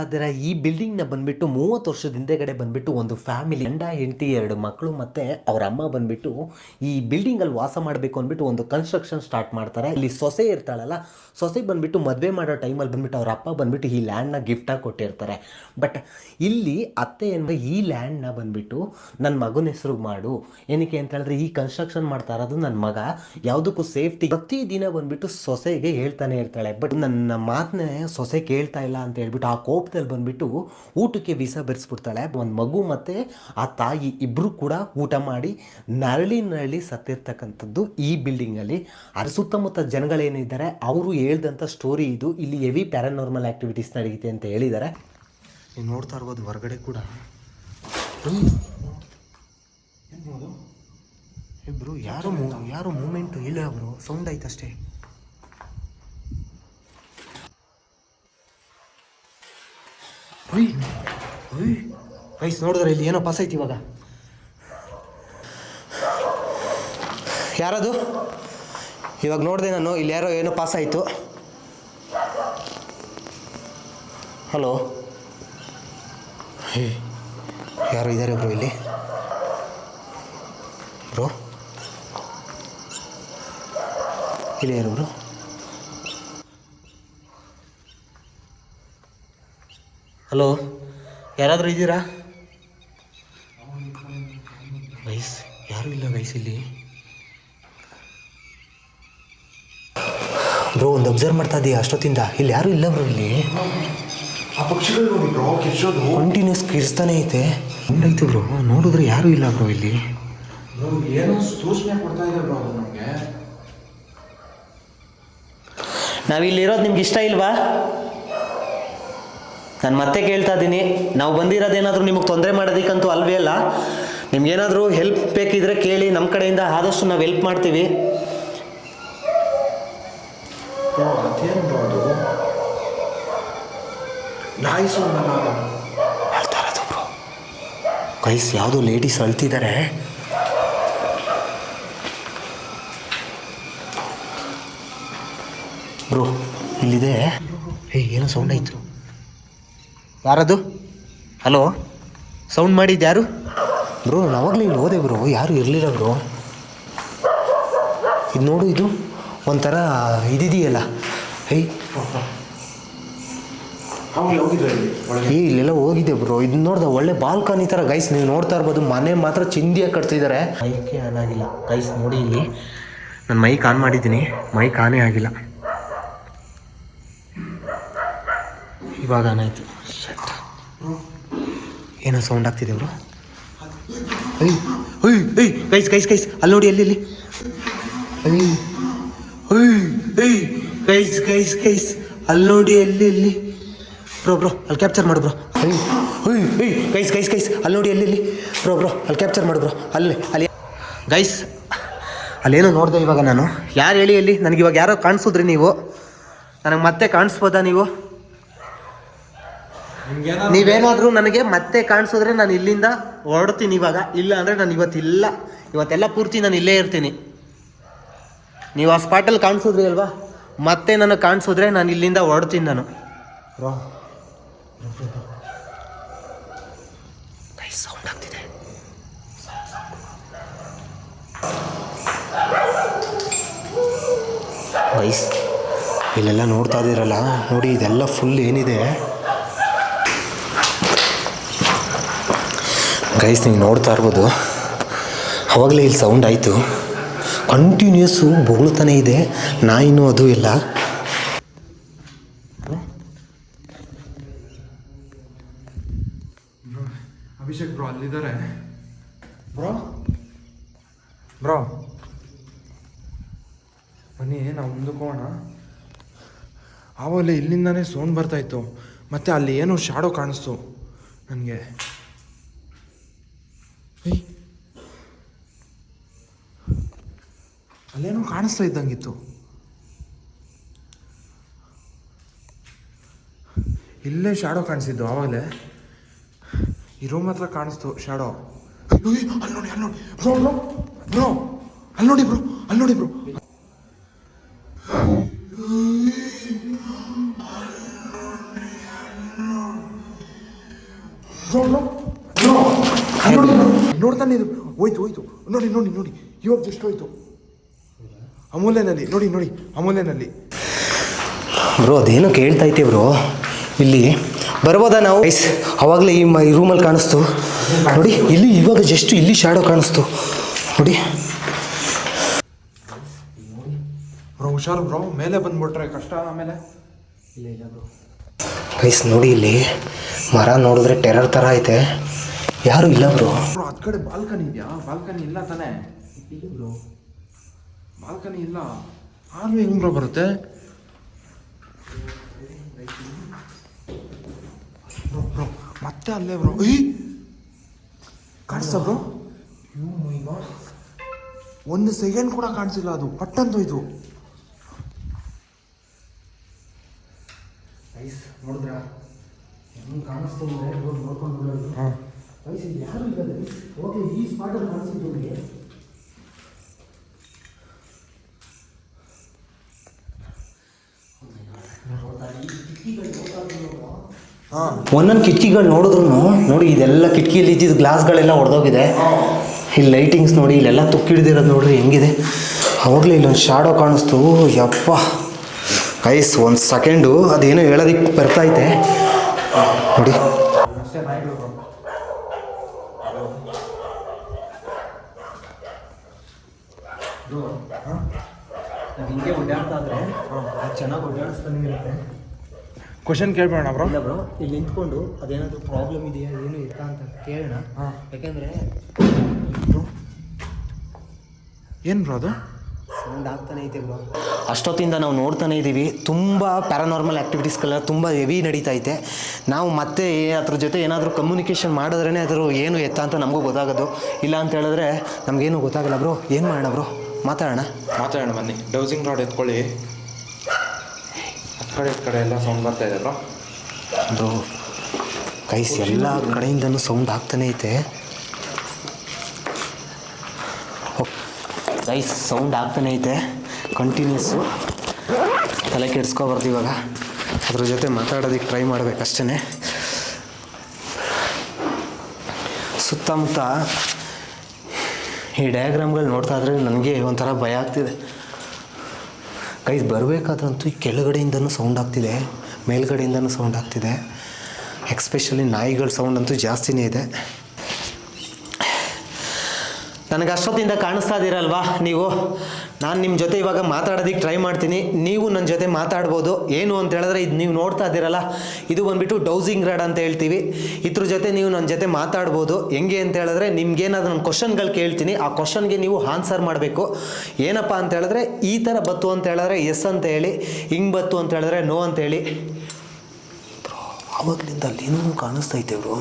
ನೋಡ್ತಾ ಇದ್ದೀರಾ ಈ ನ ಬಂದ್ಬಿಟ್ಟು ಮೂವತ್ತು ವರ್ಷದ ಹಿಂದೆಗಡೆ ಬಂದ್ಬಿಟ್ಟು ಒಂದು ಫ್ಯಾಮಿಲಿ ಗಂಡ, ಹೆಂಡತಿ, ಎರಡು ಮಕ್ಕಳು ಮತ್ತೆ ಅವ್ರ ಅಮ್ಮ ಬಂದ್ಬಿಟ್ಟು ಈ ಬಿಲ್ಡಿಂಗಲ್ಲಿ ವಾಸ ಮಾಡಬೇಕು ಅಂದ್ಬಿಟ್ಟು ಒಂದು ಕನ್ಸ್ಟ್ರಕ್ಷನ್ ಸ್ಟಾರ್ಟ್ ಮಾಡ್ತಾರೆ. ಇಲ್ಲಿ ಸೊಸೆ ಇರ್ತಾಳಲ್ಲ, ಸೊಸೆ ಬಂದ್ಬಿಟ್ಟು ಮದುವೆ ಮಾಡೋ ಟೈಮಲ್ಲಿ ಬಂದ್ಬಿಟ್ಟು ಅವ್ರ ಅಪ್ಪ ಬಂದ್ಬಿಟ್ಟು ಈ ಲ್ಯಾಂಡ್ನ ಗಿಫ್ಟಾಗಿ ಕೊಟ್ಟಿರ್ತಾರೆ. ಬಟ್ ಇಲ್ಲಿ ಅತ್ತೆ ಅಂದರೆ ಈ ಲ್ಯಾಂಡ್ನ ಬಂದ್ಬಿಟ್ಟು ನನ್ನ ಮಗನ ಹೆಸರು ಮಾಡು. ಏನಕ್ಕೆ ಅಂತ ಹೇಳಿದ್ರೆ ಈ ಕನ್ಸ್ಟ್ರಕ್ಷನ್ ಮಾಡ್ತಾ ಇರೋದು ನನ್ನ ಮಗ. ಯಾವುದಕ್ಕೂ ಸೇಫ್ಟಿ ಪ್ರತಿದಿನ ಬಂದ್ಬಿಟ್ಟು ಸೊಸೆಗೆ ಹೇಳ್ತಾನೆ ಇರ್ತಾಳೆ. ಬಟ್ ನನ್ನ ಮಾತನ್ನೇ ಸೊಸೆ ಕೇಳ್ತಾ ಇಲ್ಲ ಅಂತ ಹೇಳ್ಬಿಟ್ಟು ಆ ಕೋಪದಲ್ಲಿ ಬಂದ್ಬಿಟ್ಟು ಊಟಕ್ಕೆ ವಿಸ ಬೆರೆಸ್ಬಿಡ್ತಾಳೆ. ಒಂದು ಮಗು ಮತ್ತು ಆ ತಾಯಿ ಇಬ್ಬರು ಕೂಡ ಊಟ ಮಾಡಿ ನರಳಿ ನರಳಿ ಸತ್ತಿರ್ತಕ್ಕಂಥದ್ದು ಈ ಬಿಲ್ಡಿಂಗಲ್ಲಿ ಅದರ ಸುತ್ತಮುತ್ತ ಜನಗಳೇನಿದ್ದಾರೆ, ಅವರು ಹೇಳ್ದಂಥ ಸ್ಟೋರಿ ಇದು. ಇಲ್ಲಿ ಹೆವಿ ಪ್ಯಾರಾನಾರ್ಮಲ್ ಆ್ಯಕ್ಟಿವಿಟೀಸ್ ನಡೆಯುತ್ತೆ ಅಂತ ಹೇಳಿದ್ದಾರೆ. ನೀವು ನೋಡ್ತಾ ಇರ್ಬೋದು ಹೊರಗಡೆ ಕೂಡ. ಇಬ್ಬರು ಯಾರು ಯಾರು ಮೂಮೆಂಟು ಇಲ್ಲ ಅವರು. ಸೌಂಡ್ ರೈಸ್ ನೋಡಿದ್ರೆ ಇಲ್ಲಿ ಏನೋ ಪಾಸ್ ಐತಿ ಇವಾಗ. ಯಾರದು? ಇವಾಗ ನೋಡಿದೆ ನಾನು, ಇಲ್ಲಿ ಯಾರೋ ಏನೋ ಪಾಸ್ ಆಯಿತು. ಹಲೋ ಹೇ ಯಾರು ಇದ್ದಾರೆ ಬ್ರೋ ಇಲ್ಲಿ? ಬ್ರೋ? ಇಲ್ಲಿ ಯಾರು ಬ್ರೋ? ಹಲೋ ಯಾರಾದರೂ ಇದ್ದೀರಾ? ಗೈಸ್ ಯಾರೂ ಇಲ್ಲ ಗೈಸ್ ಇಲ್ಲಿ. ಬ್ರೋ ಒಂದು ಅಬ್ಸರ್ವ್ ಮಾಡ್ತಾ ಇದೀಯ ಅಷ್ಟೊತ್ತಿಂದ. ಇಲ್ಲಿ ಯಾರೂ ಇಲ್ಲ ಬ್ರೋ ಇಲ್ಲಿ. ಆ ಪಕ್ಷಿಗಳು ನೋಡಿ ಬ್ರೋ ಕಿರ್ಚೋದು. ಕಂಟಿನ್ಯೂಸ್ ಕಿರ್ಸ್ತಾನೆ ಐತೆ. ಹಿಂಗೈತೆ ಬ್ರೋ ನೋಡಿದ್ರೆ ಯಾರೂ ಇಲ್ಲ ಬ್ರೋ ಇಲ್ಲಿ. ಬ್ರೋ ಏನೋ ಸೂಚನೆ ಕೊಡ್ತಾ ಇದೆ ಬ್ರೋ ಅದು ನಮಗೆ. ನಾವಿಲ್ಲಿರೋದು ನಿಮ್ಗೆ ಇಷ್ಟ ಇಲ್ವಾ? ನಾನು ಮತ್ತೆ ಕೇಳ್ತಾ ಇದ್ದೀನಿ ನಾವು ಬಂದಿರೋದೇನಾದರೂ ನಿಮಗೆ ತೊಂದರೆ ಮಾಡೋದಕ್ಕಂತೂ ಅಲ್ವೇ ಅಲ್ಲ. ನಿಮ್ಗೇನಾದರೂ ಹೆಲ್ಪ್ ಬೇಕಿದ್ರೆ ಕೇಳಿ ನಮ್ಮ ಕಡೆಯಿಂದ ಆದಷ್ಟು ನಾವು ಹೆಲ್ಪ್ ಮಾಡ್ತೀವಿ. ಕೈಸ್ ಯಾವುದು ಲೇಡೀಸ್ ಅಳ್ತಿದ್ದಾರೆ ಬ್ರೋ ಇಲ್ಲಿದೆ. ಹೇ ಏನೋ ಸೌಂಡ್ ಆಯಿತು. ಯಾರದು? ಹಲೋ ಸೌಂಡ್ ಮಾಡಿದ್ದು ಯಾರು? ಬ್ರೋ ನಾವಾಗಲೇ ಇಲ್ಲಿ ಹೋದೆ ಬ್ರೋ ಯಾರು ಇರಲಿಲ್ಲ ಬ್ರೋ. ಇದು ನೋಡು ಇದು ಒಂಥರ ಇದಿದೆಯಲ್ಲ. ಹೇ. ಅವ್ನು ಹೋಗಿದ್ರೆ ಇಲ್ಲಿ ಒಳಗೆ ಏ ಇಲ್ಲೆಲ್ಲ ಹೋಗಿದೆ ಬ್ರೋ. ಇದು ನೋಡ್ದೆ ಒಳ್ಳೆ ಬಾಲ್ಕನಿ ಥರ ಗೈಸ್ ನೀವು ನೋಡ್ತಾ ಇರ್ಬೋದು. ಮನೆ ಮಾತ್ರ ಚಿಂದಿಯಾಗಿ ಕಟ್ತಿದ್ದಾರೆ ಮೈಕೆ ಆನ್ ಆಗಿಲ್ಲ. ಗೈಸ್ ನೋಡಿ ಇಲ್ಲಿ. ನಾನು ಮೈಕ್ ಆನ್ ಮಾಡಿದ್ದೀನಿ. ಮೈಕ್ ಆನೇ ಆಗಿಲ್ಲ. ಇವಾಗ ಆನ್ ಆಯ್ತು. Shit. ಏನೋ ಸೌಂಡ್ ಆಗ್ತಿದೆ ಬ್ರೋ ಐ ಐ ಐ ಗೈಸ್ ಗೈಸ್ ಗೈಸ್ ಅಲ್ಲಿ ನೋಡಿ, ಅಲ್ಲಿ ಐ ಐ ಐ ಗೈಸ್ ಗೈಸ್ ಗೈಸ್ ಅಲ್ಲಿ ನೋಡಿ, ಅಲ್ಲಿ ಅಲ್ಲಿ. ಬ್ರೋ ಬ್ರೋ ಅಲ್ಲಿ ಕ್ಯಾಪ್ಚರ್ ಮಾಡು ಬ್ರೋ ಐ ಐ ಐ ಗೈಸ್ ಗೈಸ್ ಗೈಸ್ ಅಲ್ಲಿ ನೋಡಿ, ಅಲ್ಲಿ ಇಲ್ಲಿ ಬ್ರೋ ಬ್ರೋ ಅಲ್ಲಿ ಕ್ಯಾಪ್ಚರ್ ಮಾಡು ಬ್ರೋ ಅಲ್ಲಿ ಅಲ್ಲಿ. ಗೈಸ್ ಅಲ್ಲೇನೋ ನೋಡಿದೆ ಇವಾಗ ನಾನು. ಯಾರು ಹೇಳಿ, ಅಲ್ಲಿ? ನನಗೆ ಇವಾಗ ಯಾರೋ ಕಾಣಿಸಿದ್ರಿ ನೀವು? ನನಗೆ ಮತ್ತೆ ಕಾಣಿಸ್ಬೋದಾ ನೀವು? ನೀವೇನಾದರೂ ನನಗೆ ಮತ್ತೆ ಕಾಣಿಸಿದ್ರೆ ನಾನು ಇಲ್ಲಿಂದ ಹೊರಡ್ತೀನಿ ಇವಾಗ. ಇಲ್ಲ ಅಂದರೆ ನಾನು ಇವತ್ತಿಲ್ಲ. ಇವತ್ತೆಲ್ಲ ಪೂರ್ತಿ ನಾನು ಇಲ್ಲೇ ಇರ್ತೀನಿ. ನೀವು ಆ ಸ್ಪಾಟಲ್ಲಿ ಕಾಣಿಸಿದ್ರಿ ಅಲ್ವಾ? ಮತ್ತೆ ನನಗೆ ಕಾಣಿಸಿದ್ರೆ ನಾನು ಇಲ್ಲಿಂದ ಹೊರಡ್ತೀನಿ ನಾನು. ಸೌಂಡ್ ಆಗ್ತಿದೆ. ಇಲ್ಲೆಲ್ಲ ನೋಡ್ತಾ ಇದ್ದೀರಲ್ಲ? ನೋಡಿ ಇದೆಲ್ಲ ಫುಲ್ ಏನಿದೆ. ಗೈಸ್ ನೀವು ನೋಡ್ತಾ ಇರ್ಬೋದು. ಅವಾಗಲೇ ಇಲ್ಲಿ ಸೌಂಡ್ ಆಯಿತು. ಕಂಟಿನ್ಯೂಸು ಬೊಗಳ್ತಾನೆ ಇದೆ. ನಾಯಿನೂ ಅದು ಇಲ್ಲ. ಅಭಿಷೇಕ್ ಬ್ರೋ ಅಲ್ಲಿದ್ದಾರೆ. ಬ್ರೋ ಬ್ರೋ ಬನ್ನಿ ನಾವು ಮುಂದಕ್ಕೋಣ ಆವಾಗಲೇ ಇಲ್ಲಿಂದಾನೇ ಸೌಂಡ್ ಬರ್ತಾಯಿತ್ತು ಮತ್ತು ಮತ್ತೆ ಅಲ್ಲಿ ಏನೋ ಶಾಡೋ ಕಾಣಿಸ್ತು. ನನಗೆ. ಅಲ್ಲೇನೋ ಕಾಣಿಸ್ತಾ ಇದ್ದಂಗಿತ್ತು. ಇಲ್ಲೇ ಶಾಡೋ ಕಾಣಿಸಿದ್ದು ಆವಾಗಲೇ. ಈ ರೂಮ್ ಹತ್ರ ಕಾಣಿಸ್ತು ಶಾಡೋ ಅಲ್ಲಿ ನೋಡಿ ಅಲ್ಲಿ ನೋಡಿ. ಬ್ರೋ ಬ್ರೋ ಬ್ರೋ ಅಲ್ಲಿ ನೋಡಿ ಬ್ರೋ ಅಲ್ಲಿ ನೋಡಿ ಬ್ರೋ ಬ್ರೋ ಬ್ರೋ ನೋಡ್ತಾನೆ ಇದು ಹೋಯ್ತು ಹೋಯ್ತು. ನೋಡಿ ನೋಡಿ ನೋಡಿ. ಇವಾಗ ಜಸ್ಟ್ ಹೋಯ್ತು. ಅಮೂಲ್ಯನಲ್ಲಿ ನೋಡಿ ನೋಡಿ ಅಮೂಲ್ಯನಲ್ಲಿ. ಬ್ರೋ ಅದೇನೋ ಕೇಳ್ತಾ ಐತೆ ಬ್ರೋ. ಇಲ್ಲಿ ಬರ್ಬೋದಾ ನಾವು? ಐಸ್ ಅವಾಗಲೇ ಈ ಮ ಈ ರೂಮಲ್ಲಿ ಕಾಣಿಸ್ತು. ನೋಡಿ ಇಲ್ಲಿ ಇವಾಗ ಜಸ್ಟ್ ಇಲ್ಲಿ ಶಾಡೋ ಕಾಣಿಸ್ತು. ನೋಡಿ. ಬ್ರೋ ಹುಷಾರು ಬ್ರೋ. ಮೇಲೆ ಬಂದ್ಬಿಟ್ರೆ ಕಷ್ಟ ಆಮೇಲೆ. ಐಸ್ ನೋಡಿ ಇಲ್ಲಿ ಮರ ನೋಡಿದ್ರೆ ಟೆರರ್ ಥರ ಐತೆ. ಯಾರು ಇಲ್ಲ ಬ್ರೋ. ಬ್ರೋ ಅದ್ ಕಡೆ ಬಾಲ್ಕನಿ ಇದೆಯಾ? ಬಾಲ್ಕನಿ ಇಲ್ಲ ತಾನೇ? ಬಾಲ್ಕನಿ ಇಲ್ಲ. ಆದ್ರೂ ಹೆಂಗ್ ಬ್ರೋ ಬರುತ್ತೆ? ಬ್ರೋ ಬ್ರೋ ಮತ್ತೆ ಅಲ್ಲೇ ಬ್ರೋ. ಏಯ್! ಕಾಣಿಸ್ತಾ ಬ್ರೋ? ಒಂದು ಸೆಕೆಂಡ್ ಕೂಡ ಕಾಣಿಸಿಲ್ಲ ಅದು. ಪಟ್ಟಂತ ಇದು. ಐಸ್ ನೋಡಿದ್ರ? ಹೆಂಗ್ ಕಾಣಿಸ್ತು ನೋಡ್ಕೊಂಡು ಹಾಂ. ಇಲ್ಲಿ ಯಾರು ಇಲ್ಲ ಓಕೆ, ಈ ಸ್ಪಾಟಲ್ಲಿ ಕಾಣಿಸಿದ್ದು ಒಂದೊಂದು ಕಿಟಕಿಗಳು ನೋಡಿದ್ರು ನೋಡಿ, ಇದೆಲ್ಲ ಕಿಟಕಿಯಲ್ಲಿ ಇದ್ದಿದ್ದು ಗ್ಲಾಸ್ಗಳೆಲ್ಲ ಒಡೆದೋಗಿದೆ. ಇಲ್ಲಿ ಲೈಟಿಂಗ್ಸ್ ನೋಡಿ, ಇಲ್ಲೆಲ್ಲ ತುಕ್ಕಿಡ್ದಿರೋದು ನೋಡ್ರಿ, ಹೆಂಗಿದೆ? ಅವಾಗಲೇ ಇಲ್ಲೊಂದು ಶಾಡೋ ಕಾಣಿಸ್ತು. ಯಪ್ಪ. ಕೈಸ್ ಒಂದು ಸೆಕೆಂಡು ಅದೇನೋ ಹೇಳೋದಕ್ಕೆ ಬರ್ತೈತೆ ನೋಡಿ. ಹಿಂಗೆ ಓಡಾಡ್ತಾ ಇದ್ರೆ ಚೆನ್ನಾಗಿ ಓಡಾಡಿಸ್ತಾನೆ ಇರುತ್ತೆ. ಕ್ವಶನ್ ಕೇಳ್ಬೇಡ ಬ್ರೋ. ಇಲ್ಲ ಬ್ರೋ ಇಲ್ಲಿ ನಿಂತ್ಕೊಂಡು ಅದೇನಾದರೂ ಪ್ರಾಬ್ಲಮ್ ಇದೆಯಾ ಏನು ಇರ್ತಾ ಅಂತ ಕೇಳೋಣ. ಹಾಂ. ಯಾಕೆಂದರೆ ಏನು ಬ್ರೋ ಅದು? ಸೌಂಡ್ ಆಗ್ತಾನೆ ಐತೆ ಬ್ರೋ. ಅಷ್ಟೊತ್ತಿಂದ ನಾವು ನೋಡ್ತಾನೆ ಇದ್ದೀವಿ ತುಂಬ ಪ್ಯಾರಾನಾರ್ಮಲ್ ಆ್ಯಕ್ಟಿವಿಟೀಸ್ಗಳೆಲ್ಲ ತುಂಬ ಹೆವಿ ನಡೀತಾ ಐತೆ. ನಾವು ಮತ್ತೆ ಅದ್ರ ಜೊತೆ ಏನಾದರೂ ಕಮ್ಯುನಿಕೇಷನ್ ಮಾಡಿದ್ರೇ ಅದ್ರ ಏನು ಎತ್ತ ಅಂತ ನಮಗೂ ಗೊತ್ತಾಗೋದು. ಇಲ್ಲ ಅಂತ ಹೇಳಿದ್ರೆ ನಮಗೇನು ಗೊತ್ತಾಗಲ್ಲ ಬ್ರೋ. ಏನು ಮಾಡೋಣ ಬ್ರೋ? ಮಾತಾಡೋಣ. ಮಾತಾಡೋಣ ಬನ್ನಿ. ಡೌಸಿಂಗ್ ರಾಡ್ ಎತ್ಕೊಳ್ಳಿ. ಆ ಕಡೆ ಕಡೆ ಎಲ್ಲ ಸೌಂಡ್ ಬರ್ತಾ ಇದೆ ಬ್ರೋ ಬ್ರೋ ಕೈಸ್ ಎಲ್ಲ ಕಡೆಯಿಂದನೂ ಸೌಂಡ್ ಆಗ್ತಾನೆ ಐತೆ. ಗೈಸ್ ಸೌಂಡ್ ಆಗ್ತಾನೆ ಐತೆ. ಕಂಟಿನ್ಯೂಸ್ಸು ತಲೆ ಕೆಡ್ಸ್ಕೊಬಾರ್ದು ಇವಾಗ. ಅದ್ರ ಜೊತೆ ಮಾತಾಡೋದಕ್ಕೆ ಟ್ರೈ ಮಾಡಬೇಕಷ್ಟೇ ಸುತ್ತಮುತ್ತ ಈ ಡಯಾಗ್ರಾಮ್ಗಳು ನೋಡ್ತಾ ಇದ್ರೆ ನನಗೆ ಒಂಥರ ಭಯ ಆಗ್ತಿದೆ. ಕೈ ಬರಬೇಕಾದ್ರಂತೂ ಕೆಳಗಡೆಯಿಂದನೂ ಸೌಂಡ್ ಆಗ್ತಿದೆ, ಮೇಲ್ಗಡೆಯಿಂದನೂ ಸೌಂಡ್ ಆಗ್ತಿದೆ. ಎಕ್ಸ್ಪೆಷಲಿ ನಾಯಿಗಳ ಸೌಂಡ್ ಅಂತೂ ಜಾಸ್ತಿನೇ ಇದೆ. ನನಗೆ ಅಷ್ಟೊತ್ತಿಂದ ಕಾಣಿಸ್ತಾ ಇದ್ದೀರಲ್ವಾ ನೀವು? ನಾನು ನಿಮ್ಮ ಜೊತೆ ಇವಾಗ ಮಾತಾಡೋದಕ್ಕೆ ಟ್ರೈ ಮಾಡ್ತೀನಿ. ನೀವು ನನ್ನ ಜೊತೆ ಮಾತಾಡ್ಬೋದು. ಏನು ಅಂತ ಹೇಳಿದ್ರೆ ಇದು ನೀವು ನೋಡ್ತಾ ಇದ್ದೀರಲ್ಲ, ಇದು ಬಂದುಬಿಟ್ಟು ಡೌಸಿಂಗ್ ರಾಡ್ ಅಂತ ಹೇಳ್ತೀವಿ. ಇದ್ರ ಜೊತೆ ನೀವು ನನ್ನ ಜೊತೆ ಮಾತಾಡ್ಬೋದು. ಹೆಂಗೆ ಅಂತ ಹೇಳಿದ್ರೆ ನಿಮ್ಗೇನಾದ್ರು ನಾನು ಕ್ವಶನ್ಗಳು ಕೇಳ್ತೀನಿ. ಆ ಕ್ವಶನ್ಗೆ ನೀವು ಆನ್ಸರ್ ಮಾಡಬೇಕು. ಏನಪ್ಪ ಅಂತ ಹೇಳಿದ್ರೆ, ಈ ಥರ ಬತ್ತು ಅಂತ ಹೇಳಿದ್ರೆ ಎಸ್ ಅಂತ ಹೇಳಿ, ಹಿಂಗೆ ಬತ್ತು ಅಂತ ಹೇಳಿದ್ರೆ ನೋ ಅಂತ ಹೇಳಿ. ಆವಾಗಲಿಂದ ಅಲ್ಲೇನೋ ಕಾಣಿಸ್ತೈತೆ ಬ್ರೋ.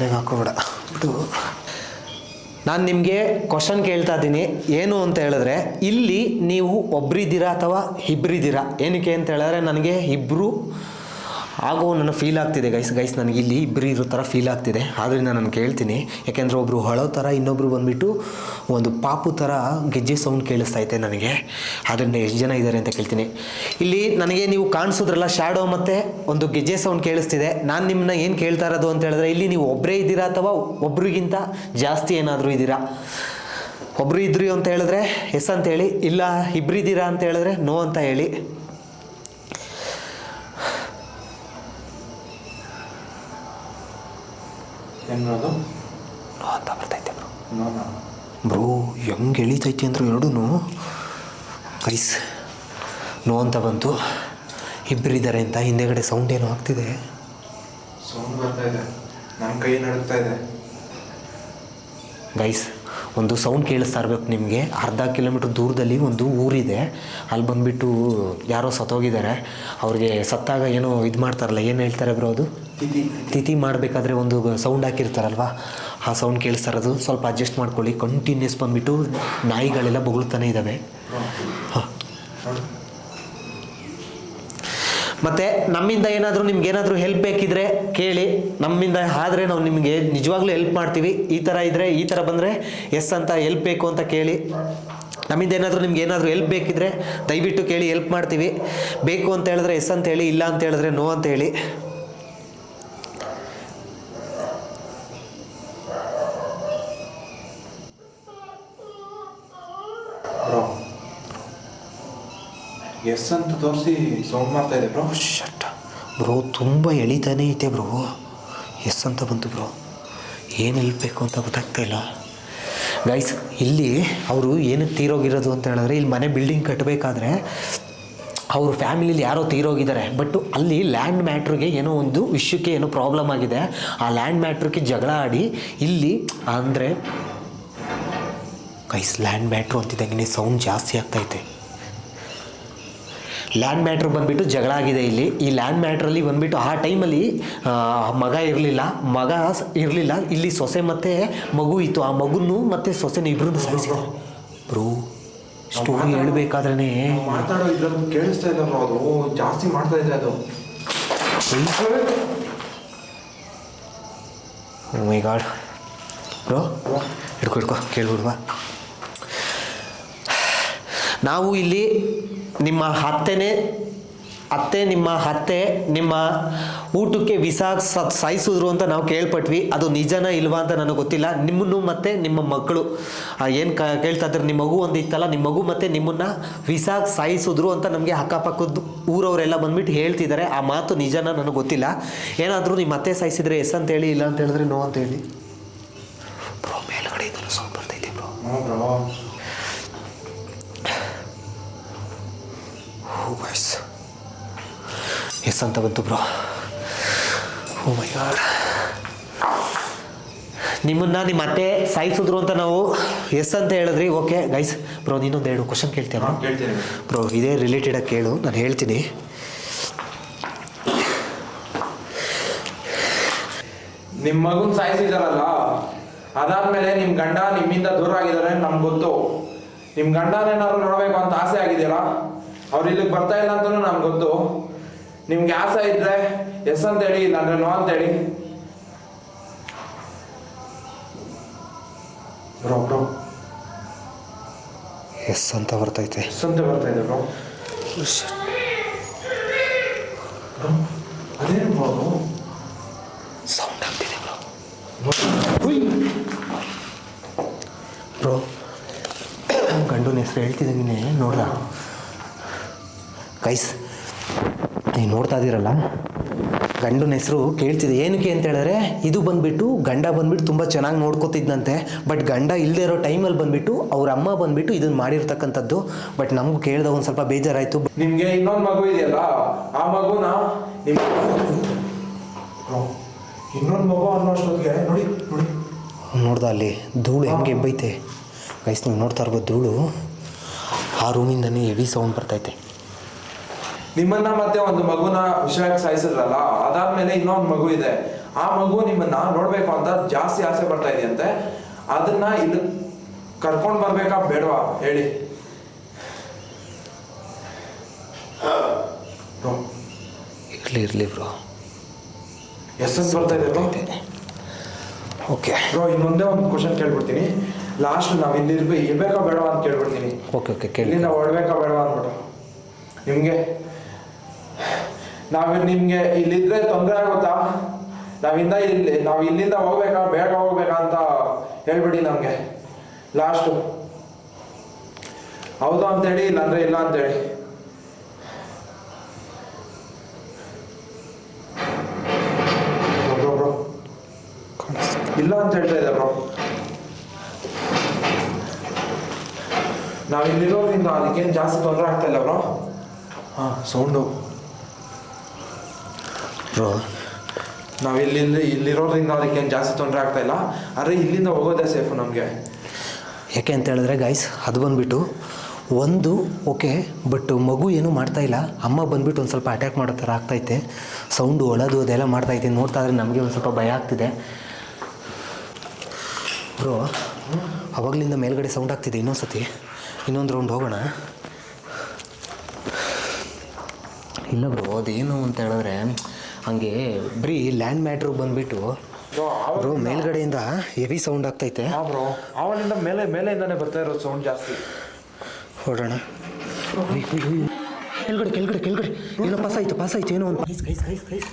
ತಲೆಗೆ ಹಾಕೋಬೇಡ. ಇದು ನಾನು ನಿಮಗೆ ಕ್ವಶನ್ ಕೇಳ್ತಾ ಇದ್ದೀನಿ. ಏನು ಅಂತ ಹೇಳಿದ್ರೆ, ಇಲ್ಲಿ ನೀವು ಒಬ್ಬರಿದ್ದೀರಾ ಅಥವಾ ಇಬ್ಬರಿದ್ದೀರಾ ಏನಕ್ಕೆ ಅಂತ ಹೇಳಿದ್ರೆ, ನನಗೆ ಇಬ್ಬರು ಆಗೋ ನನಗೆ ಫೀಲ್ ಆಗ್ತಿದೆ ಗೈಸ್ ಗೈಸ್ ನನಗೆ ಇಲ್ಲಿ ಇಬ್ಬರು ಇರೋ ಥರ ಫೀಲ್ ಆಗ್ತಿದೆ. ಆದ್ದರಿಂದ ನಾನು ಕೇಳ್ತೀನಿ. ಯಾಕೆಂದರೆ ಒಬ್ಬರು ಹೊಳೋ ಥರ ಇನ್ನೊಬ್ಬರು ಬಂದುಬಿಟ್ಟು ಒಂದು ಪಾಪು ಥರ ಗೆಜ್ಜೆ ಸೌಂಡ್ ಕೇಳಿಸ್ತಾ ಇದೆ ನನಗೆ. ಆದ್ದರಿಂದ ಎಷ್ಟು ಜನ ಇದ್ದಾರೆ ಅಂತ ಕೇಳ್ತೀನಿ. ಇಲ್ಲಿ ನನಗೆ ನೀವು ಕಾಣಿಸೋದ್ರಲ್ಲ ಶ್ಯಾಡೋ ಮತ್ತು ಒಂದು ಗೆಜ್ಜೆ ಸೌಂಡ್ ಕೇಳಿಸ್ತಿದೆ. ನಾನು ನಿಮ್ಮನ್ನ ಏನು ಕೇಳ್ತಾ ಇರೋದು ಅಂತ ಹೇಳಿದ್ರೆ, ಇಲ್ಲಿ ನೀವು ಒಬ್ಬರೇ ಇದ್ದೀರಾ ಅಥವಾ ಒಬ್ರಿಗಿಂತ ಜಾಸ್ತಿ ಏನಾದರೂ ಇದ್ದೀರಾ? ಒಬ್ಬರು ಇದ್ರಿ ಅಂತ ಹೇಳಿದ್ರೆ ಎಸ್ ಅಂತ ಹೇಳಿ, ಇಲ್ಲ ಇಬ್ಬರಿದ್ದೀರಾ ಅಂತ ಹೇಳಿದ್ರೆ ನೋ ಅಂತ ಹೇಳಿ. ನೋ ಅಂತ ಬರ್ತೈತೆ ಬ್ರೋ. ಬ್ರೋ ಹೆಂಗೆ ಎಳಿತೈತಿ ಅಂದ್ರೆ ಎರಡೂ ಐಸ್ ನೋ ಅಂತ ಬಂತು. ಇಬ್ಬರಿದ್ದಾರೆ ಅಂತ ಹಿಂದೆಗಡೆ ಸೌಂಡ್ ಏನೋ ಆಗ್ತಿದೆ. ಸೌಂಡ್ ಬರ್ತಾ ಇದೆ. ನನ್ನ ಕೈ ನಡುಗ್ತಾ ಇದೆ. ಗೈಸ್ ಒಂದು ಸೌಂಡ್ ಕೇಳಿಸ್ತಾ ಇರಬೇಕು ನಿಮಗೆ. ಅರ್ಧ ಕಿಲೋಮೀಟ್ರ್ ದೂರದಲ್ಲಿ ಒಂದು ಊರಿದೆ. ಅಲ್ಲಿ ಬಂದುಬಿಟ್ಟು ಯಾರೋ ಸತ್ತೋಗಿದ್ದಾರೆ. ಅವ್ರಿಗೆ ಸತ್ತಾಗ ಏನೋ ಇದು ಮಾಡ್ತಾರಲ್ಲ ಏನು ಹೇಳ್ತಾರೆ ಬ್ರೋ ಅದು? ತಿಥಿ. ಮಾಡಬೇಕಾದ್ರೆ ಒಂದು ಸೌಂಡ್ ಹಾಕಿರ್ತಾರಲ್ವ? ಆ ಸೌಂಡ್ ಕೇಳಿಸ್ತಾ ಇರೋದು. ಸ್ವಲ್ಪ ಅಡ್ಜಸ್ಟ್ ಮಾಡ್ಕೊಳ್ಳಿ. ಕಂಟಿನ್ಯೂಸ್ ಬಂದುಬಿಟ್ಟು ನಾಯಿಗಳೆಲ್ಲ ಬೊಗಳ್ತಾನೆ ಇದ್ದಾವೆ ಹಾಂ. ಮತ್ತು ನಮ್ಮಿಂದ ಏನಾದರೂ ನಿಮ್ಗೇನಾದರೂ ಹೆಲ್ಪ್ ಬೇಕಿದ್ರೆ ಕೇಳಿ. ನಮ್ಮಿಂದ ಆದರೆ ನಾವು ನಿಮಗೆ ನಿಜವಾಗ್ಲೂ ಹೆಲ್ಪ್ ಮಾಡ್ತೀವಿ. ಈ ಥರ ಇದ್ದರೆ ಈ ಥರ ಬಂದರೆ ಎಸ್ ಅಂತ ಹೆಲ್ಪ್ ಬೇಕು ಅಂತ ಕೇಳಿ. ನಮ್ಮಿಂದ ಏನಾದರೂ ನಿಮ್ಗೆ ಏನಾದರೂ ಹೆಲ್ಪ್ ಬೇಕಿದ್ರೆ ದಯವಿಟ್ಟು ಕೇಳಿ ಹೆಲ್ಪ್ ಮಾಡ್ತೀವಿ. ಬೇಕು ಅಂತ ಹೇಳಿದ್ರೆ ಎಸ್ ಅಂತ ಹೇಳಿ, ಇಲ್ಲ ಅಂತ ಹೇಳಿದ್ರೆ ನೋ ಅಂತ ಹೇಳಿ. ಎಸ್ ಅಂತ ತೋರಿಸಿ ಸೌಂಡ್ ಮಾಡ್ತಾ ಇದೆ ಬ್ರೋ. ಶಟ್. ಬ್ರೋ, ತುಂಬ ಎಳಿತಾನೆ ಐತೆ ಬ್ರೋ. ಎಸ್ ಅಂತ ಬಂತು ಬ್ರೋ. ಏನು ಹೇಳಬೇಕು ಅಂತ ಗೊತ್ತಾಗ್ತಾ ಇಲ್ಲ. ಗೈಸ್ ಇಲ್ಲಿ ಅವರು ಏನಕ್ಕೆ ತೀರೋಗಿರೋದು ಅಂತ ಹೇಳಿದ್ರೆ, ಇಲ್ಲಿ ಮನೆ ಬಿಲ್ಡಿಂಗ್ ಕಟ್ಟಬೇಕಾದ್ರೆ ಅವ್ರ ಫ್ಯಾಮಿಲಿಲಿ ಯಾರೋ ತೀರೋಗಿದ್ದಾರೆ. ಬಟ್ ಅಲ್ಲಿ ಲ್ಯಾಂಡ್ ಮ್ಯಾಟ್ರಿಗೆ ಏನೋ ಒಂದು ವಿಷಯಕ್ಕೆ ಏನೋ ಪ್ರಾಬ್ಲಮ್ ಆಗಿದೆ. ಆ ಲ್ಯಾಂಡ್ ಮ್ಯಾಟ್ರಿಗೆ ಜಗಳ ಆಡಿ ಇಲ್ಲಿ ಅಂದರೆ ಗೈಸ್ ಲ್ಯಾಂಡ್ ಮ್ಯಾಟ್ರು ಅಂತಿದ್ದಂಗೆ ಸೌಂಡ್ ಜಾಸ್ತಿ ಆಗ್ತೈತೆ ಲ್ಯಾಂಡ್ ಮ್ಯಾಟ್ರ್ ಬಂದುಬಿಟ್ಟು ಜಗಳ ಆಗಿದೆ ಇಲ್ಲಿ. ಈ ಲ್ಯಾಂಡ್ ಮ್ಯಾಟ್ರಲ್ಲಿ ಬಂದುಬಿಟ್ಟು ಆ ಟೈಮಲ್ಲಿ ಮಗ ಇರಲಿಲ್ಲ ಮಗ ಇರಲಿಲ್ಲ ಇಲ್ಲಿ ಸೊಸೆ ಮತ್ತು ಮಗು ಇತ್ತು. ಆ ಮಗುನು ಮತ್ತು ಸೊಸೆನ ಇಬ್ಬರನ್ನು ಸಾಯಿಸಿದ್ದಾರೆ ಬ್ರೋ ಸ್ಟೋರಿ ಹೇಳ್ಬೇಕಾದ್ರೇ ಮಾತಾಡೋ ಇದ್ರಲ್ಲಿ ಕೇಳಿಸ್ತಾ ಅದು. ಜಾಸ್ತಿ ಮಾಡ್ತಾ ಇದೆ ಅದು. ಮೈ ಗಾಡ್ ಬ್ರೋ ಹಿಡ್ಕೊ ಹಿಡ್ಕೊ ಕೇಳ್ಬಿಡ್ವಾ ನಾವು ಇಲ್ಲಿ ನಿಮ್ಮ ಅತ್ತೆನೇ ಅತ್ತೆ ನಿಮ್ಮ ಅತ್ತೆ ನಿಮ್ಮ ಊಟಕ್ಕೆ ವಿಸ ಸಾಯಿಸಿದ್ರು ಅಂತ ನಾವು ಕೇಳ್ಪಟ್ವಿ. ಅದು ನಿಜನ ಇಲ್ವಾ ಅಂತ ನನಗೆ ಗೊತ್ತಿಲ್ಲ. ನಿಮ್ಮನ್ನು ಮತ್ತು ನಿಮ್ಮ ಮಕ್ಕಳು ಏನು ಕ, ಕೇಳ್ತಾ ಇದ್ರೆ, ನಿಮ್ಮ ಮಗು ಒಂದು ಇತ್ತಲ್ಲ, ನಿಮ್ಮ ಮಗು ಮತ್ತು ನಿಮ್ಮನ್ನು ವಿಸಾಗ ಸಾಯಿಸಿದ್ರು ಅಂತ ನಮಗೆ ಅಕ್ಕಪಕ್ಕದ ಊರವರೆಲ್ಲ ಬಂದ್ಬಿಟ್ಟು ಹೇಳ್ತಿದ್ದಾರೆ ಆ ಮಾತು ನಿಜನ ನನಗೆ ಗೊತ್ತಿಲ್ಲ. ಏನಾದರೂ ನಿಮ್ಮ ಅತ್ತೆ ಸಾಯಿಸಿದ್ರೆ ಎಸ್ ಅಂತ ಹೇಳಿ, ಇಲ್ಲ ಅಂತ ಹೇಳಿದ್ರೆ ನೋ ಅಂತ ಹೇಳಿ. ಬ್ರೋ ಇದನ್ನು ಸ್ವಲ್ಪ ಬರ್ತೈತಿ ಬ್ರೋ. ಓ ಬಸ್ ಎಸ್ ಅಂತ ಬಂತು ಬ್ರೋ ಓ ಮೈ ಗಾಡ್ ನಿಮ್ಮನ್ನ ನಿಮ್ಮ ಅತ್ತೆ ಸಾಯಿಸಿದ್ರು ಅಂತ ನಾವು ಎಸ್ ಅಂತ ಹೇಳಿದ್ರಿ. ಓಕೆ ಗೈಸ್ ಬ್ರೋ ನೀನೊಂದು ಎರಡು ಕ್ವಶನ್ ಕೇಳ್ತೀಯ ಬ್ರೋ ಇದೇ ರಿಲೇಟೆಡಾಗಿ ಕೇಳು ನಾನು ಹೇಳ್ತೀನಿ. ನಿಮ್ಮ ಮಗುನ್ ಸಾಯಿಸಿದಾರಲ್ಲ ಅದಾದ್ಮೇಲೆ ನಿಮ್ಮ ಗಂಡ ನಿಮ್ಮಿಂದ ದೂರ ಆಗಿದ್ದಾರೆ ನಮ್ಗೆ ಗೊತ್ತು. ನಿಮ್ ಗಂಡನೇನಾದ್ರು ನೋಡಬೇಕು ಅಂತ ಆಸೆ ಆಗಿದೆಯಲ್ಲ ಅವ್ರು ಇಲ್ಲಿಗೆ ಬರ್ತಾ ಇಲ್ಲ ಅಂತಲೂ ನಮ್ಗೆ ಗೊತ್ತು. ನಿಮ್ಗೆ ಆಸೆ ಇದ್ರೆ ಎಸ್ ಅಂತ ಹೇಳಿ ಇಲ್ಲಾಂದ್ರೆ ನೋ ಅಂತ ಹೇಳಿ. Bro bro. ಎಸ್ ಅಂತ ಬರ್ತೈತೆ. ಎಸ್ ಅಂತ ಬರ್ತಾ ಇದೆ ಬ್ರೋ ಬ್ರೋ ಅದೇನು ಬ್ರೋ ಸೌಂಡ್ ಆಗ್ತಿದೆ ಬ್ರೋ. ಬ್ರೋ ಗಂಡನ ಹೆಸರು ಹೇಳ್ತಿದ್ದಂಗೆ ನೋಡ್ದ? ಗೈಸ್ ನೀವು ನೋಡ್ತಾ ಇದ್ದೀರಲ್ಲ? ಗಂಡನ ಹೆಸರು ಕೇಳ್ತಿದೆ. ಏನಕ್ಕೆ ಅಂತ ಹೇಳಿದ್ರೆ ಇದು ಬಂದ್ಬಿಟ್ಟು ಗಂಡ ಬಂದ್ಬಿಟ್ಟು ತುಂಬ ಚೆನ್ನಾಗಿ ನೋಡ್ಕೋತಿದ್ದಂತೆ ಬಟ್ ಗಂಡ ಇಲ್ಲದೆ ಇರೋ ಟೈಮಲ್ಲಿ ಬಂದ್ಬಿಟ್ಟು ಅವ್ರ ಅಮ್ಮ ಬಂದ್ಬಿಟ್ಟು ಇದನ್ನು ಮಾಡಿರ್ತಕ್ಕಂಥದ್ದು. ಬಟ್ ನಮಗೂ ಕೇಳಿದಾಗ ಒಂದು ಸ್ವಲ್ಪ ಬೇಜಾರಾಯಿತು. ನಿಮಗೆ ಇನ್ನೊಂದು ಮಗು ಇದೆಯಲ್ಲ ಆ ಮಗುನ ಇನ್ನೊಂದು ಮಗು ಅನ್ನೋಷ್ಟೊತ್ತಿಗೆ ನೋಡಿ ನೋಡಿ. ನೋಡ್ದ ಅಲ್ಲಿ ಧೂಳು ಹೆಂಗೆ ಎಬ್ಬೈತೆ. ಗೈಸ್ ನೀವು ನೋಡ್ತಾ ಇರ್ಬೋದು ಧೂಳು. ಆ ರೂಮಿಂದನೇ ಹೆವಿ ಸೌಂಡ್ ಬರ್ತೈತೆ ನಿಮ್ಮನ್ನ ಮತ್ತೆ ಒಂದು ಮಗುನ ವಿಷಯಕ್ಕೆ ಸಾಯಿಸಿದ್ರಲ್ಲ ಅದಾದ್ಮೇಲೆ ಇನ್ನೊಂದು ಮಗು ಇದೆ. ಆ ಮಗು ನಿಮ್ಮನ್ನ ನೋಡ್ಬೇಕು ಅಂತ ಜಾಸ್ತಿ ಆಸೆ ಪಡ್ತಾ ಇದೆಯಂತೆ. ಅದನ್ನ ಇಲ್ಲಿ ಕರ್ಕೊಂಡು ಬರ್ಬೇಕಾ ಬೇಡವಾ? ಹೇಳಿ. ಇರ್ಲಿ ಇರ್ಲಿ ಇರಲಿ ಬ್ರೋ. ಎಸ್ ಬರ್ತಾ ಇದೆ ಓಕೆ. ಬ್ರೋ ಇನ್ನೊಂದೇ ಒಂದು ಕ್ವಶನ್ ಕೇಳ್ಬಿಡ್ತೀನಿ. ಲಾಸ್ಟ್ ನಾವು ಇಲ್ಲಿ ಇರ್ಬೇಕು ಇರ್ಬೇಕಾ ಬೇಡವಾ ಅಂತ ಕೇಳ್ಬಿಡ್ತೀನಿ. ಓಕೆ ಓಕೆ ಕೇಳಿ. ನಾವು ಹೊಡ್ಬೇಕಾ ಬೇಡವಾ ಅಂದ್ಬಿಟ್ಟು ನಿಮ್ಗೆ? ನಾವ್ ನಿಮ್ಗೆ ಇಲ್ಲಿದ್ರೆ ತೊಂದರೆ ಆಗುತ್ತಾ? ನಾವಿಂದ ಇಲ್ಲಿ ನಾವು ಇಲ್ಲಿಂದ ಹೋಗ್ಬೇಕಾ, ಬೇಗ ಹೋಗ್ಬೇಕಾ ಅಂತ ಹೇಳ್ಬಿಡಿ ನಮ್ಗೆ. ಲಾಸ್ಟು ಹೌದು ಅಂತೇಳಿ, ಇಲ್ಲಾಂದ್ರೆ ಇಲ್ಲ ಅಂತೇಳಿ. ಇಲ್ಲ ಅಂತ ಹೇಳ್ತಾ ಇದ್ದಾರೆ ಬ್ರೋ. ನಾವು ಇಲ್ಲಿರೋದ್ರಿಂದ ಅದಕ್ಕೇನು ಜಾಸ್ತಿ ತೊಂದರೆ ಆಗ್ತಾ ಇಲ್ಲ, ಬ್ರೋ. ಹಾಂ, ಸೌಂಡು. ಬ್ರೋ ನಾವು ಇಲ್ಲಿಂದ ಇಲ್ಲಿರೋದ್ರಿಂದ ಅದಕ್ಕೆ ಜಾಸ್ತಿ ತೊಂದರೆ ಆಗ್ತಾ ಇಲ್ಲ. ಆದರೆ ಇಲ್ಲಿಂದ ಹೋಗೋದೇ ಸೇಫು ನಮಗೆ. ಯಾಕೆ ಅಂತ ಹೇಳಿದ್ರೆ ಗೈಸ್ ಅದು ಬಂದುಬಿಟ್ಟು ಒಂದು ಓಕೆ ಬಟ್ ಮಗು ಏನೂ ಮಾಡ್ತಾ ಇಲ್ಲ. ಅಮ್ಮ ಬಂದ್ಬಿಟ್ಟು ಒಂದು ಸ್ವಲ್ಪ ಅಟ್ಯಾಕ್ ಮಾಡೋ ಥರ ಆಗ್ತೈತೆ. ಸೌಂಡು ಒಳದು ಅದೆಲ್ಲ ಮಾಡ್ತೈತೆ. ನೋಡ್ತಾ ಇದ್ರೆ ನಮಗೆ ಒಂದು ಸ್ವಲ್ಪ ಭಯ ಆಗ್ತಿದೆ. ಬ್ರೋ ಅವಾಗಲಿಂದ ಮೇಲ್ಗಡೆ ಸೌಂಡ್ ಆಗ್ತಿದೆ ಇನ್ನೊಂದು ಸತಿ ಇನ್ನೊಂದು ರೌಂಡ್ ಹೋಗೋಣ. ಇಲ್ಲ ಬ್ರೋ ಅದೇನು ಅಂತ ಹೇಳಿದ್ರೆ ಹಂಗೆ ಬರೀ ಲ್ಯಾಂಡ್ ಮ್ಯಾಟ್ರಿಗೆ ಬಂದ್ಬಿಟ್ಟು ಬ್ರೋ ಮೇಲ್ಗಡೆಯಿಂದ ಹೆವಿ ಸೌಂಡ್ ಆಗ್ತೈತೆ. ಬ್ರೋ. ಅವನಿಂದ ಮೇಲೆ ಮೇಲೆಯಿಂದಾನೆ ಬರ್ತಾ ಇರೋದು ಸೌಂಡ್ ಜಾಸ್ತಿ. ಹೊರಡೋಣ. ಕೆಳಗಡೆ ಕೆಳಗಡೆ ಕೆಳಗಡೆ. ಏನೋ ಪಾಸ್ ಆಯ್ತು ಪಾಸ್ ಆಯ್ತು ಏನೋ ಒಂದು ಕೈಸ್ ಕೈಸ್ ಕೈಸ್ ಕೈಸ್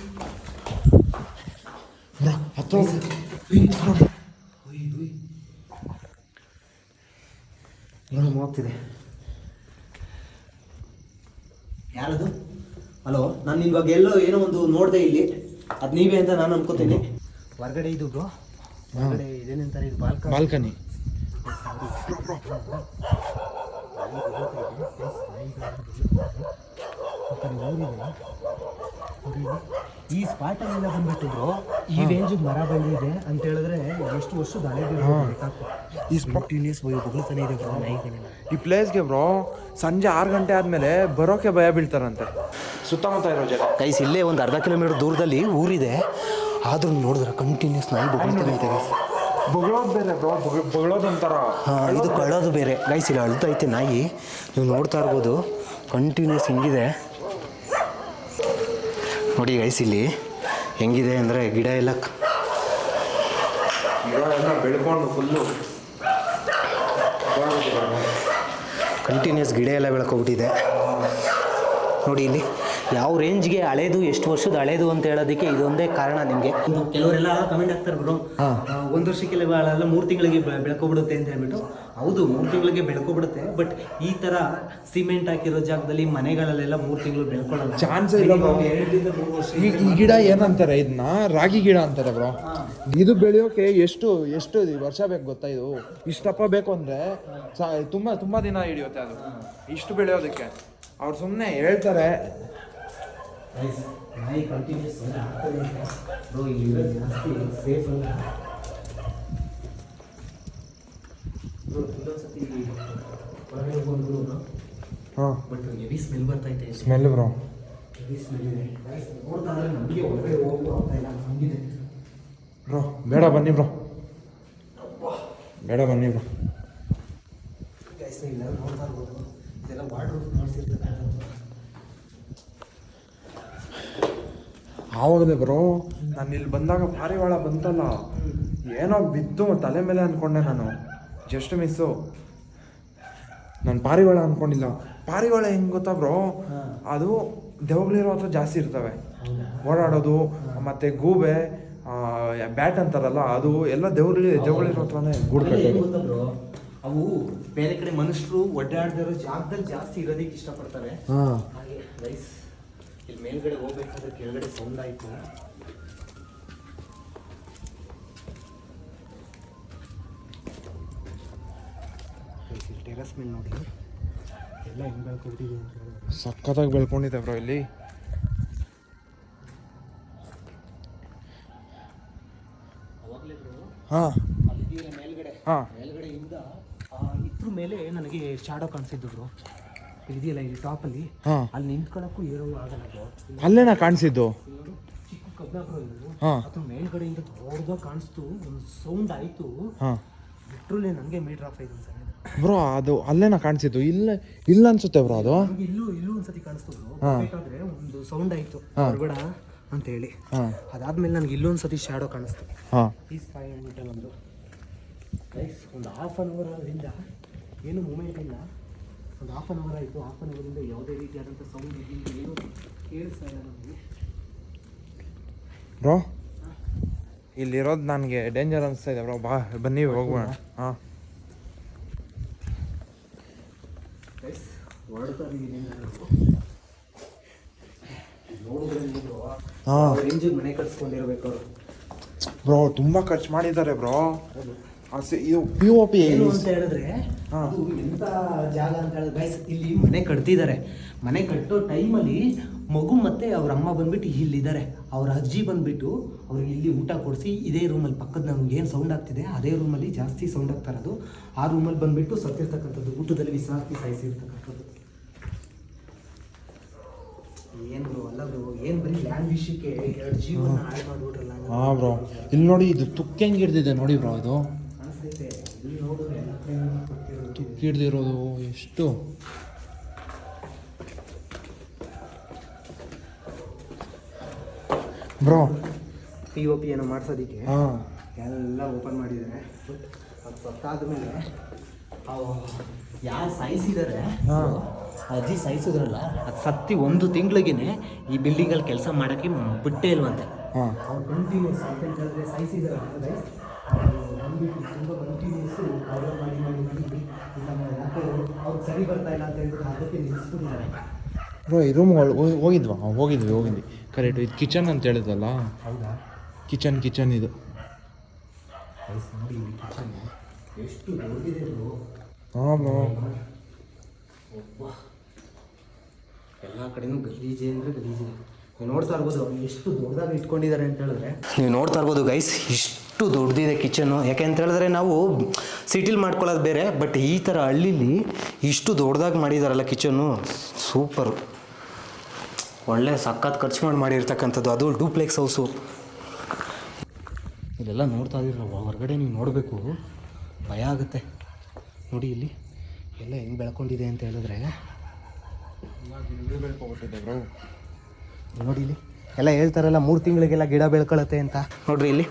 ಏನೋ ಹೋಗ್ತಿದೆ ಯಾರದು? ಹಲೋ ನಾನು ಇವಾಗ ಎಲ್ಲೋ ಏನೋ ಒಂದು ನೋಡಿದೆ ಇಲ್ಲಿ. ಅದು ನೀವೇ ಅಂತ ನಾನು ಅನ್ಕೋತೀನಿ ಹೊರಗಡೆ ಇದು ಬ್ರೋ ಹೊರಗಡೆ ಇದೇನಂತಾರೆ ಇದು ಬಾಲ್ಕ ಬಾಲ್ಕನಿ. ಈ ಸ್ಪಾಟಲ್ಲೆಲ್ಲ ಬಂದ್ಬಿಟ್ಟು ಬಂದ್ಬಿಟ್ಟಿದ್ರು ಈ ರೇಂಜ್ ಮರ ಬಂದಿದೆ ಅಂತ ಹೇಳಿದ್ರೆ ಎಷ್ಟು ವರ್ಷದ ಹಳೆದಿರೋ ಈ ಸ್ಪಾಟಿನಿಯಸ್ ಬೊಗಳ್ತಾನೆ ಇದೆ ಬ್ರೋ ಈ ಪ್ಲೇಸ್ಗೆ ಬ್ರೋ ಸಂಜೆ ಆರು ಗಂಟೆ ಆದಮೇಲೆ ಬರೋಕೆ ಭಯ ಬೀಳ್ತಾರಂತೆ. ಸುತ್ತಮುತ್ತ ಇರೋ ಜಾಗ ಕೈಸ್ ಇಲ್ಲೇ ಒಂದು ಅರ್ಧ ಕಿಲೋಮೀಟರ್ ದೂರದಲ್ಲಿ ಊರಿದೆ. ಆದ್ರೂ ನೋಡಿದ್ರೆ ಕಂಟಿನ್ಯೂಸ್ ನಾಯಿ ಬೊಗಳ್ತಾನೆ ಇದೆ ಬೊಗಳೋದು ಬೇರೆ ಬ್ರೋ ಹಾಂ ಇದು ಕಳೋದು ಬೇರೆ. ಗೈಸ್ ಇಲ್ಲಿ ಅಳ್ತೈತೆ ನಾಯಿ. ನೀವು ನೋಡ್ತಾ ಇರ್ಬೋದು ಕಂಟಿನ್ಯೂಸ್ ಹಿಂಗಿದೆ. ನೋಡಿ ಗೈಸ್ ಇಲ್ಲಿ ಹೆಂಗಿದೆ ಅಂದರೆ ಗಿಡ ಎಲ್ಲ ಗಿಡ ಎಲ್ಲ ಬೆಳ್ಕೊಂಡು ಫುಲ್ಲು ಕಂಟಿನ್ಯೂಸ್ ಗಿಡ ಎಲ್ಲ ಬೆಳ್ಕೊಬಿಟ್ಟಿದೆ ನೋಡಿ ಇಲ್ಲಿ ಯಾವ ರೇಂಜ್ಗೆ ಹಳೇದು ಎಷ್ಟು ವರ್ಷದ ಹಳೇದು ಅಂತ ಹೇಳೋದಕ್ಕೆ ಇದೊಂದೇ ಕಾರಣ ನಿಮಗೆ. ಕೆಲವರೆಲ್ಲ ಕಮೆಂಟ್ ಆಗ್ತಾರೆ ಬ್ರೋ ಒಂದು ವರ್ಷಕ್ಕೆಲ್ಲ ಅಲ್ಲ ಮೂರು ತಿಂಗಳಿಗೆ ಬೆಳ್ಕೊಬಿಡುತ್ತೆ ಅಂತ ಹೇಳ್ಬಿಟ್ಟು ಹೌದು ಮೂರು ತಿಂಗಳಿಗೆ ಬೆಳ್ಕೊಬಿಡುತ್ತೆ ಬಟ್ ಈ ಥರ ಸಿಮೆಂಟ್ ಹಾಕಿರೋ ಜಾಗದಲ್ಲಿ ಮನೆಗಳಲ್ಲೆಲ್ಲ ಮೂರು ತಿಂಗಳು ಬೆಳ್ಕೊಳ್ಳಲ್ಲ. ಚಾನ್ಸ್ ಇಲ್ಲ bro. ಈ ಈ ಗಿಡ ಏನಂತಾರೆ? ಇದನ್ನ ರಾಗಿ ಗಿಡ ಅಂತಾರೆ ಬ್ರೋ ಇದು ಬೆಳೆಯೋಕೆ ಎಷ್ಟು ಎಷ್ಟು ವರ್ಷ ಬೇಕು ಗೊತ್ತಾ ಇದು? ಇಷ್ಟಪ್ಪ ಬೇಕು ಅಂದ್ರೆ ಸ- ತುಂಬಾ ತುಂಬಾ ದಿನ ಹಿಡಿಯುತ್ತೆ ಅದು. ಇಷ್ಟು ಬೆಳೆಯೋದಕ್ಕೆ. ಅವ್ರು ಸುಮ್ಮನೆ ಹೇಳ್ತಾರೆ. ನಾಯಿ ಕಂಟಿನ್ಯೂಸ್ ಆಗ್ತದೆ ಬ್ರೋ ಇಲ್ಲಿ ಜಾಸ್ತಿ ಸೇಫ್ ಅಲ್ಲ. ಹಾಂ. ಬಟ್ ಹೆವಿ ಸ್ಮೆಲ್ ಬರ್ತೈತೆ ಸ್ಮೆಲ್ ಬ್ರೋ ಬ್ರೋ ಬೇಡ ಬನ್ನಿ ಬ್ರೋ. ಬೇಡ ಬನ್ನಿ ಬ್ರೋ. ಆವಾಗಲೇ ಬ್ರೋ. ನಾನು ಇಲ್ಲಿ ಬಂದಾಗ ಪಾರಿವಾಳ ಬಂತಲ್ಲ. ಏನೋ ಬಿದ್ದು ತಲೆ ಮೇಲೆ ಅನ್ಕೊಂಡೆ ನಾನು. Just miss. ನಾನು ಪಾರಿವಾಳ ಅನ್ಕೊಂಡಿಲ್ಲ. ಪಾರಿವಾಳ ಹೆಂಗ್ ಗೊತ್ತಾ ಬ್ರೋ? ಅದು ದೆವ್ಗಳಿರೋ ಹತ್ರ ಜಾಸ್ತಿ ಇರ್ತವೆ. ಓಡಾಡೋದು ಮತ್ತೆ ಗೂಬೆ ಬ್ಯಾಟ್ ಅಂತಾರಲ್ಲ ಅದು ಎಲ್ಲ ದೇವ್ರಲ್ಲಿ ದೇವ್ಗಳಿರೋ ಹತ್ರನೇ. ಗೂಡು ಕಟ್ಟೋದು. ಅವು ಬೇರೆ ಕಡೆ ಮನುಷ್ಯರು ಒಡ್ಡಾಡ್ದಿರೋ ಜಾಗದಲ್ಲಿ ಜಾಸ್ತಿ ಇರೋದಕ್ಕೆ ಇಷ್ಟಪಡ್ತಾರೆ. ಹಾಗೆ ಇಲ್ಲಿ ಮೇಲ್ಗಡೆ ಹೋಗ್ಬೇಕಾದ್ರೆ ಕೆಳಗಡೆ ಸೌಂಡ್ ಆಯ್ತು. ಟೆರಸ್ ಮೇಲೆ ನೋಡಿ. ಎಲ್ಲ ಹೆಂಗ್ ಬೆಳ್ಕೊಂಡಿದೆ ಅಂತ ಹೇಳಿದ್ರೆ ಸಖತ್ತಾಗಿ ಬೆಳ್ಕೊಂಡಿದೆ ಬ್ರೋ ಇಲ್ಲಿ. ಅವಾಗಲೇ ಹಾಂ. ಮೇಲ್ಗಡೆ. ಹಾಂ. ಮೇಲ್ಗಡೆಯಿಂದ ಆ ಇದ್ರ ಮೇಲೆ ನನಗೆ ಶಾಡೋ ಕಾಣಿಸಿದ್ದು ಬ್ರೋ ಇದೆಯಲ್ಲ ಇಲ್ಲಿ ಟಾಪಲ್ಲಿ ಹಾಂ. ಅಲ್ಲಿ ನಿಂತ್ಕೊಳ್ಳೋಕ್ಕೂ ಏರೋ ಆಗಲ್ಲ ಬ್ರೋ ಅಲ್ಲೇನಾ ಕಾಣಿಸಿದ್ದು? ಚಿಕ್ಕ ಕಬ್ಬಾಗ್ರೋ ಇದು ಹಾಂ. ಅದು ಮೇಲ್ಗಡೆಯಿಂದ ದೊಡ್ಡದಾಗ ಕಾಣಿಸ್ತು ಒಂದು ಸೌಂಡ್ ಆಯಿತು. ಹಾಂ. ಲಿಟ್ರಲಿ ನನಗೆ ಮೀಟರ್ ಆಫ್ ಆಯ್ತು ಸರ್ ಬ್ರೋ ಅದು ಅಲ್ಲೇನ ಕಾಣಿಸಿದ್ದು. ಇಲ್ಲ ಇಲ್ಲ ಅನ್ಸುತ್ತೆ ಬ್ರೋ ಅದು? ಇಲ್ಲೂ ಇಲ್ಲೂ ಒಂದ್ಸತಿ ಕಾಣಿಸ್ತು. ಬೇಕಾದ್ರೆ ಒಂದು ಸೌಂಡ್ ಆಯಿತು. ಹೊರಗಡ ಅಂತ ಹೇಳಿ. ಅದಾದ್ಮೇಲೆ ನನಗೆ ಇಲ್ಲೊಂದು ಸತಿ ಶಾಡೋ ಕಾಣಿಸ್ತು. ಈ ಫೈವ್ ಮೀಟರ್ ಒಂದು ಗೈಸ್ ಒಂದು ಹಾಫ್ ಆನ್ ಅವರಿಂದ ಏನು ಮೂಮೆಂಟ್ ಇಲ್ಲ. ಒಂದು ಹಾಫ್ ಆನ್ ಅವರ್ ಆಯಿತು. ಹಾಫ್ ಅನ್ ಅವರಿಂದ ಯಾವುದೇ ರೀತಿಯಾದಂಥ ಸೌಂಡ್ ಇದ್ದಿದ್ದು ಏನು ಕೇಳಿಸ್ತಾ ಇಲ್ಲ ನಮಗೆ. ಬ್ರೋ ಇಲ್ಲಿರೋದು ನನಗೆ ಡೇಂಜರ್ ಅನಿಸ್ತಾ ಇದೆ ಬ್ರೋ. ಬಾ ಬನ್ನಿ ಹೋಗೋಣ ಹಾಂ ಗೈಸ್ ಹೊರಡ್ತಾ ಇದ್ದೀನಿ ನಾನು ನೋಡಿದ್ರೆ ನೀವು ಹಾಂ ರೇಂಜಿಗೆ ಮನೆ ಕಟ್ಸ್ಕೊಂಡಿರ್ಬೇಕು ಬ್ರೋ ತುಂಬ ಖರ್ಚು ಮಾಡಿದ್ದಾರೆ ಬ್ರೋ. ಪಿ ಒ ಪಿ ಅಂತ ಹೇಳಿದ್ರೆ ಎಂತ ಜಾಗ ಅಂತ ಹೇಳಿದ್ರೆ ಗೈಸ್ ಇಲ್ಲಿ ಮನೆ ಕಟ್ತಿದ್ದಾರೆ. ಮನೆ ಕಟ್ಟೋ ಟೈಮಲ್ಲಿ ಮಗು ಮತ್ತೆ ಅವ್ರ ಅಮ್ಮ ಬಂದ್ಬಿಟ್ಟು ಇಲ್ಲಿದ್ದಾರೆ. ಅವ್ರ ಅಜ್ಜಿ ಬಂದ್ಬಿಟ್ಟು ಅವ್ರಿಗೆ ಇಲ್ಲಿ ಊಟ ಕೊಡಿಸಿ ಇದೇ ರೂಮಲ್ಲಿ ಪಕ್ಕದ ನಮ್ಗೆ ಏನು ಸೌಂಡ್ ಆಗ್ತಿದೆ ಅದೇ ರೂಮಲ್ಲಿ ಜಾಸ್ತಿ ಸೌಂಡ್ ಆಗ್ತಾ ಇರೋದು. ಆ ರೂಮಲ್ಲಿ ಬಂದ್ಬಿಟ್ಟು ಸತ್ತಿರ್ತಕ್ಕಂಥದ್ದು ಊಟದಲ್ಲಿ ವಿಶ್ರಾಂತಿ ಸಾಯಿಸಿರ್ತಕ್ಕಂಥದ್ದು ಏನು ಬ್ರೋ ಅಲ್ಲ ಬ್ರೋ ಏನು ಬರೀ ಲ್ಯಾಂಡ್ ವಿಷಯಕ್ಕೆ ಎರಡು ಜೀವನ ಹಾಳು ಮಾಡ್ಬಿಟ್ರಲ್ಲ ಹಾಂ ಬ್ರೋ ಇಲ್ಲಿ ನೋಡಿ ಇದು ತುಕ್ಕೆ ಹೆಂಗೆ ಹಿಡ್ದಿದೆ ನೋಡಿ ಬ್ರೋ ಇದು. ತುಕ್ಕೆ ಹಿಡ್ದಿರೋದು ಎಷ್ಟು? ಬ್ರೋ ಪಿ ಒ ಪಿ ಏನೋ ಮಾಡ್ಸೋದಕ್ಕೆ? ಹಾಂ. ಎಲ್ಲ ಓಪನ್ ಮಾಡಿದ್ದಾರೆ. ಅದು ಸತ್ತಾದ ಮೇಲೆ ಯಾರು ಸಾಯಿಸಿದ್ದಾರೆ ಅಜ್ಜಿ ಸಹಿಸಿದ್ರಲ್ಲ? ಅದು ಸತ್ತಿ ಒಂದು ತಿಂಗಳಿಗೇನೆ ಈ ಬಿಲ್ಡಿಂಗಲ್ಲಿ ಕೆಲಸ ಮಾಡೋಕ್ಕೆ ಬಿಟ್ಟೇ ಇಲ್ವಂತೆ. ಅವ್ರು ಕಂಟಿನ್ಯೂಸ್ ಅಂತ ಹೇಳಿದ್ರೆ ಸಾಯಿಸಿದಾರಲ್ಲ guys, ಅವ್ರು ಬಂದ್ಬಿಟ್ಟು ತುಂಬ ಕಂಟಿನ್ಯೂಸು ಕವರ್ ಮಾಡಿ ಮಾಡಿ ಮಾಡಿ ಇಲ್ಲ ಯಾಕೋ ಅವ್ರಿಗೆ ಸರಿ ಬರ್ತಾ ಇಲ್ಲ ಅಂತ ಹೇಳ್ಬಿಟ್ಟು ಅದಕ್ಕೆ ನಿಲ್ಲಿಸ್ಬಿಟ್ಟಿದ್ದಾರೆ. ಬ್ರೋ ಈ ರೂಮ್ ಹೋಗಿದ್ವಾ? ಹೋಗಿದ್ವಿ ಹೋಗಿದ್ವಿ. ಕರೆಕ್ಟ್ ಇದು ಕಿಚನ್ ಅಂತ ಹೇಳಿದಲ್ಲ ಹೌದಾ? ಕಿಚನ್ ಕಿಚನ್ ಇದು. ಎಷ್ಟು ಹಾಂ ಬ್ರೋ. ಎಲ್ಲ ಕಡೆನೂ ಗಲೀಜೆ ಅಂದರೆ ಗಲೀಜೆ. ನೀವು ನೋಡ್ತಾ ಇರ್ಬೋದು ಎಷ್ಟು ದೊಡ್ಡದಾಗಿ ಇಟ್ಕೊಂಡಿದ್ದಾರೆ ಅಂತ ಹೇಳಿದ್ರೆ. ನೀವು ನೋಡ್ತಾ ಇರ್ಬೋದು ಗೈಸ್ ಇಷ್ಟು ದೊಡ್ಡದಿದೆ ಕಿಚನ್ನು ಯಾಕೆ ಅಂತ ಹೇಳಿದ್ರೆ ನಾವು ಸಿಟಿಲಿ ಮಾಡ್ಕೊಳ್ಳೋದು ಬೇರೆ ಬಟ್ ಈ ಥರ ಹಳ್ಳಿಲಿ ಇಷ್ಟು ದೊಡ್ಡದಾಗಿ ಮಾಡಿದಾರಲ್ಲ ಕಿಚನ್ನು ಸೂಪರು ಒಳ್ಳೆ ಸಖತ್ ಖರ್ಚು ಮಾಡಿ ಮಾಡಿರ್ತಕ್ಕಂಥದ್ದು, ಅದು ಡೂಪ್ಲೆಕ್ಸ್ ಹೌಸು ಇಲ್ಲೆಲ್ಲ ನೋಡ್ತಾ ಇದ್ರೆ ಹೊರಗಡೆ ನೀವು ನೋಡಬೇಕು. ಭಯ ಆಗುತ್ತೆ. ನೋಡಿ ಇಲ್ಲಿ, ಎಲ್ಲ ಹೆಂಗೆ ಬೆಳ್ಕೊಂಡಿದೆ ಅಂತ ಹೇಳಿದ್ರೆ. ಬ್ರೋ ನೋಡಿ ಇಲ್ಲಿ. ಎಲ್ಲ ಹೇಳ್ತಾರಲ್ಲ ಮೂರು ತಿಂಗಳಿಗೆಲ್ಲ ಗಿಡ ಬೆಳ್ಕೊಳತ್ತೆ ಅಂತ. ನೋಡ್ರಿ ಇಲ್ಲಿ.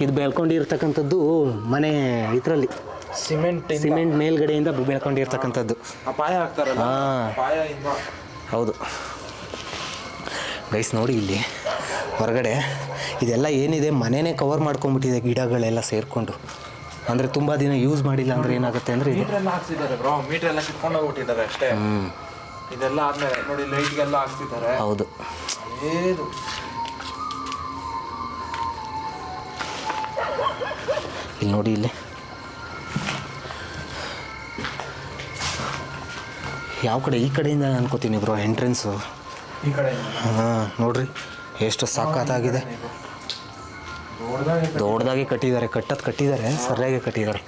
ಇದು ಬೆಳ್ಕೊಂಡಿರ್ತಕ್ಕಂಥದ್ದು ಮನೆ ಇದರಲ್ಲಿ. ಸಿಮೆಂಟ್ ಸಿಮೆಂಟ್ ಮೇಲ್ಗಡೆಯಿಂದ ಬೆಳ್ಕೊಂಡಿರ್ತಕ್ಕಂಥದ್ದು. ಅಪಾಯ ಆಗ್ತಾರಲ್ಲ ಹಾಂ. ಹೌದು. ಗೈಸ್ ನೋಡಿ ಇಲ್ಲಿ. ಹೊರಗಡೆ ಇದೆಲ್ಲ ಏನಿದೆ? ಮನೆನೇ ಕವರ್ ಮಾಡ್ಕೊಂಬಿಟ್ಟಿದೆ ಗಿಡಗಳೆಲ್ಲ ಸೇರಿಕೊಂಡು. ಅಂದರೆ ತುಂಬ ದಿನ ಯೂಸ್ ಮಾಡಿಲ್ಲ ಅಂದರೆ ಏನಾಗುತ್ತೆ ಅಂದರೆ ಇದು. ಮೀಟರ್ ಬ್ರೋ ಮೀಟರ್ ಎಲ್ಲ ಕಿತ್ಕೊಂಡು ಹೋಗ್ಬಿಟ್ಟಿದ್ದಾರೆ ಅಷ್ಟೇ. ಹ್ಞೂ ಇದೆಲ್ಲ ಆದ್ಮೇಲೆ ನೋಡಿ ಲೈಟ್ಗೆಲ್ಲ ಹಾಕ್ತಿದ್ದಾರೆ. ಹೌದು. ಏನು? ಇಲ್ಲಿ ನೋಡಿ ಇಲ್ಲಿ. ಯಾವ ಕಡೆ ಈ ಕಡೆಯಿಂದ ಅನ್ಕೋತೀನಿ ಬ್ರೋ ಎಂಟ್ರೆನ್ಸು ಈ ಕಡೆ. ಹಾಂ ನೋಡ್ರಿ. ಎಷ್ಟು ದೊಡ್ಡದಾಗಿ ದೊಡ್ಡದಾಗಿ ಕಟ್ಟಿದ್ದಾರೆ ಕಟ್ಟೋದು ಕಟ್ಟಿದ್ದಾರೆ ಸರಿಯಾಗಿ ಕಟ್ಟಿದ್ದಾರೆ.